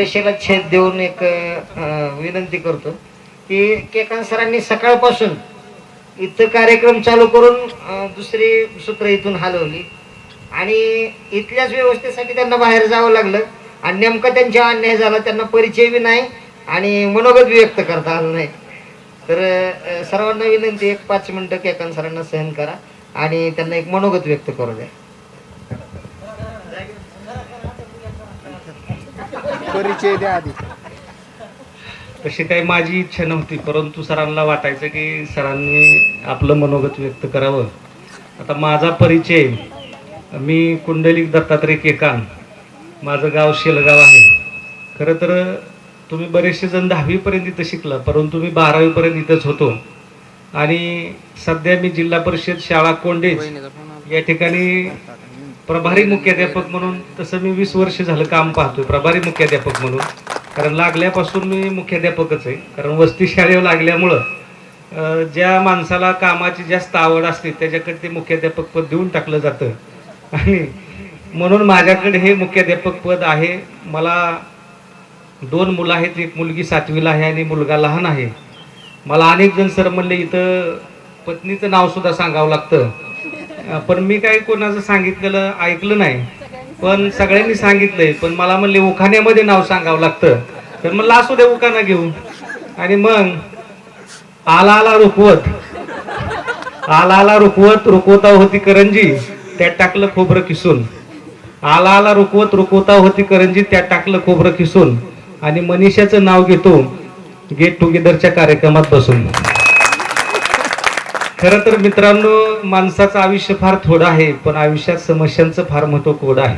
रेषेला छेद देऊन एक विनंती करतो की केकांत सरांनी सकाळपासून इथं कार्यक्रम चालू करून दुसरी सूत्र इथून हलवली. आणि इथल्याच व्यवस्थेसाठी त्यांना बाहेर जावं लागलं. आणि नेमकं त्यांच्या अन्याय झाला त्यांना परिचय बी नाही आणि मनोगत व्यक्त करता आलं नाही. तर सर्वांना विनंती एक पाच मिनिटं केकांत सरांना सहन करा आणि त्यांना एक मनोगत व्यक्त करू द्या. परिचय द्या आधी. तशी काही माझी इच्छा नव्हती परंतु सरांना वाटायचं की सरांनी आपलं मनोगत व्यक्त करावं. आता माझा परिचय मी कुंडलिक दत्तात्रय केकान. माझं गाव शेलगाव आहे. खरं तर तुम्ही बरेचसे जण दहावीपर्यंत इथं शिकला परंतु मी बारावीपर्यंत इथंच होतो. आणि सध्या मी जिल्हा परिषद शाळा कोंडेज या ठिकाणी प्रभारी मुख्याध्यापक म्हणून तसं मी वीस वर्ष झालं काम पाहतोय प्रभारी मुख्याध्यापक म्हणून. कारण लागल्यापासून मी मुख्याध्यापकच आहे. कारण वस्ती शाळेवर लागल्यामुळं ज्या माणसाला कामाची जास्त आवड असते त्याच्याकडे ते मुख्याध्यापक पद देऊन टाकलं जातं. आणि म्हणून माझ्याकडे हे मुख्याध्यापक पद आहे. मला दोन मुलं आहेत. एक मुलगी सातवीला आहे आणि मुलगा लहान आहे. मला अनेक जण सर म्हणले इथं पत्नीचं नावसुद्धा सांगावं लागतं. पण मी काही कोणाचं सांगितलेलं ऐकलं नाही. पण सगळ्यांनी सांगितलंय. पण मला म्हणले उखाण्यामध्ये नाव सांगावं लागतं. तर म्हणलं असू दे उखाणा घेऊ आणि मग आला आला रुखवत. आला आला रुखवत रुकवता होती करंजी. त्यात टाकलं खोबरं किसून. आला आला रुकवत रुकवता होती करंजी. त्यात टाकलं खोबरं किसून. आणि मनीषाचं नाव घेतो. गेट टुगेदरच्या कार्यक्रमात बसून. खरं तर मित्रांनो माणसाचं आयुष्य फार थोडं आहे पण आयुष्यात समस्यांचं फार महत्त्व कोड आहे.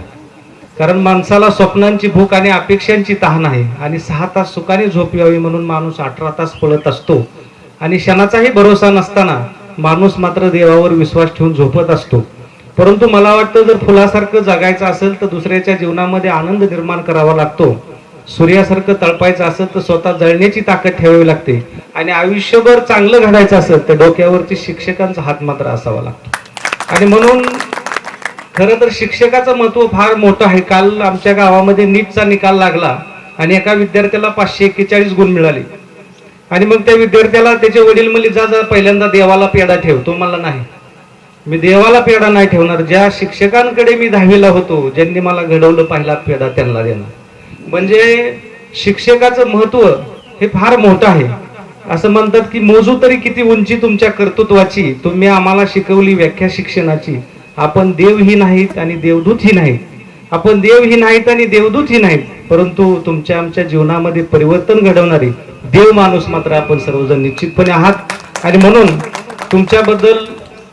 कारण माणसाला स्वप्नांची भूक आणि अपेक्षांची तहान आहे आणि सहा तास सुखाने झोप यावी म्हणून माणूस अठरा तास पळत असतो. आणि क्षणाचाही भरोसा नसताना माणूस मात्र देवावर विश्वास ठेवून झोपत असतो. परंतु मला वाटतं जर फुलासारखं जगायचं असेल तर दुसऱ्याच्या जीवनामध्ये आनंद निर्माण करावा लागतो. सूर्यासारखं तळपायचं असेल तर स्वतः जळण्याची ताकद ठेवावी लागते. आणि आयुष्यभर चांगलं घडायचं असेल तर डोक्यावरती शिक्षकांचा हात मात्र असावा लागतो. आणि म्हणून खरं तर शिक्षकाचं महत्त्व फार मोठं आहे. काल आमच्या गावामध्ये नीटचा निकाल लागला आणि एका विद्यार्थ्याला पाचशे एक्केचाळीस गुण मिळाले. आणि मग त्या विद्यार्थ्याला त्याचे वडील म्हणले जा जा पहिल्यांदा देवाला पेढा ठेव. तो मला नाही. मी देवाला पेढा नाही ठेवणार. ज्या शिक्षकांकडे मी दहावीला होतो ज्यांनी मला घडवलं पहिला पेढा त्यांना देणार. म्हणजे शिक्षकाचं महत्त्व हे फार मोठं आहे. असं म्हणतात की मोजू तरी किती उंची तुमच्या कर्तृत्वाची तुम्ही आम्हाला शिकवली व्याख्या शिक्षणाची. आपण देवही नाहीत आणि देवदूतही नाहीत. आपण देवही नाहीत आणि देवदूतही नाहीत परंतु तुमच्या आमच्या जीवनामध्ये परिवर्तन घडवणारे देव माणूस मात्र आपण सर्वजण निश्चितपणे आहात. आणि म्हणून तुमच्याबद्दल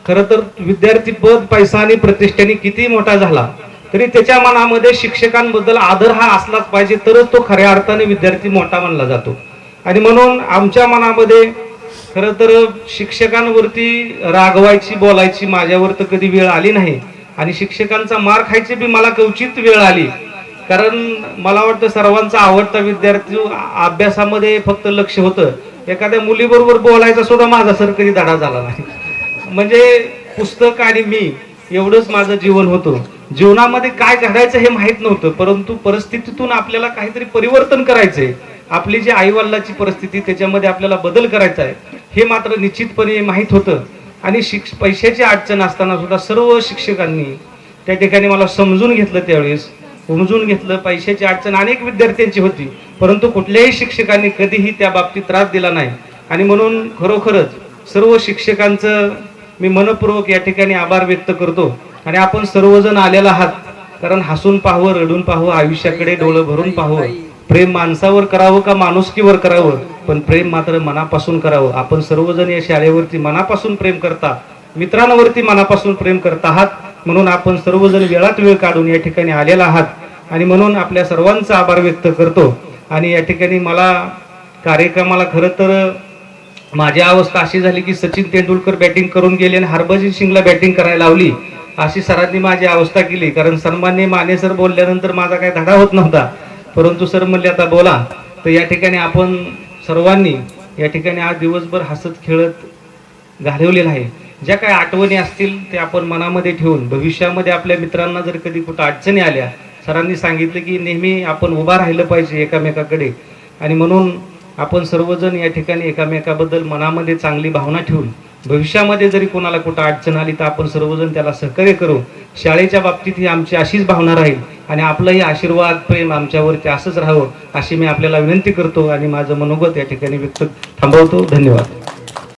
खरं तर विद्यार्थी पद पैसा आणि प्रतिष्ठेने किती मोठा झाला तरी त्याच्या मनामध्ये शिक्षकांबद्दल आदर हा असलाच पाहिजे तरच तो खऱ्या अर्थाने विद्यार्थी मोठा मानला जातो. आणि म्हणून आमच्या मनामध्ये खरं तर शिक्षकांवरती रागवायची बोलायची माझ्यावर तर कधी वेळ आली नाही. आणि शिक्षकांचा मार खायची बी मला कवचित वेळ आली. कारण मला वाटतं सर्वांचा आवडता विद्यार्थी अभ्यासामध्ये फक्त लक्ष होतं. एखाद्या मुलीबरोबर बोलायचा सुद्धा माझा सर कधी धडा झाला नाही. म्हणजे पुस्तक आणि मी एवढंच माझं जीवन होतं. जीवनामध्ये काय घडायचं हे माहीत नव्हतं परंतु परिस्थितीतून आपल्याला काहीतरी परिवर्तन करायचंय. आपली जी आईवडिलाची परिस्थिती त्याच्यामध्ये आपल्याला बदल करायचा आहे हे मात्र निश्चितपणे माहीत होतं. आणि शिक्ष पैशाची अडचण असताना सुद्धा सर्व शिक्षकांनी त्या ठिकाणी मला समजून घेतलं त्यावेळेस. उमजून घेतलं पैशाची अडचण अनेक विद्यार्थ्यांची होती परंतु कुठल्याही शिक्षकांनी कधीही त्या बाबतीत त्रास दिला नाही. आणि म्हणून खरोखरच सर्व शिक्षकांचं मी मनपूर्वक या ठिकाणी आभार व्यक्त करतो आणि आपण सर्वजण आलेला आहात. कारण हसून पाहावं रडून पाहावं आयुष्याकडे डोळं भरून पाहावं. प्रेम माणसावर करावं का माणुसकीवर करावं? पण प्रेम मात्र मनापासून करावं. आपण सर्वजण या शाळेवरती मनापासून प्रेम करता. मित्रांवरती मनापासून प्रेम करत आहात. म्हणून आपण सर्वजण वेळात वेळ काढून या ठिकाणी आलेला आहात. आणि म्हणून आपल्या सर्वांचा आभार व्यक्त करतो. आणि या ठिकाणी मला कार्यक्रमाला खरं तर माझी अवस्था अशी झाली की सचिन तेंडुलकर बॅटिंग करून गेले आणि हरभजन सिंगला बॅटिंग करायला लावली. अशी सरांनी माझी अवस्था केली. कारण सन्मान्य माने सर बोलल्यानंतर माझा काही धडा होत नव्हता. परंतु सर म्हणले आता बोला. तर या ठिकाणी आपण सर्वांनी या ठिकाणी आज दिवसभर हसत खेळत घालवलेलं आहे. ज्या काही आठवणी असतील ते आपण मनामध्ये ठेवून भविष्यामध्ये आपल्या मित्रांना जर कधी कुठं अडचणी आल्या सरांनी सांगितलं की नेहमी आपण उभा राहिलं पाहिजे एकामेकाकडे. आणि म्हणून आपण सर्वजण या ठिकाणी एकामेकाबद्दल मनामध्ये चांगली भावना ठेवून भविष्यामध्ये जरी कोणाला कुठं अडचण आली तर आपण सर्वजण त्याला सहकार्य करू शाळेच्या बाबतीत ही आमची अशीच भावना राहील आणि आपलंही आशीर्वाद प्रेम आमच्यावरती असंच राहावं अशी मी आपल्याला विनंती करतो आणि माझं मनोगत या ठिकाणी व्यक्त थांबवतो. धन्यवाद.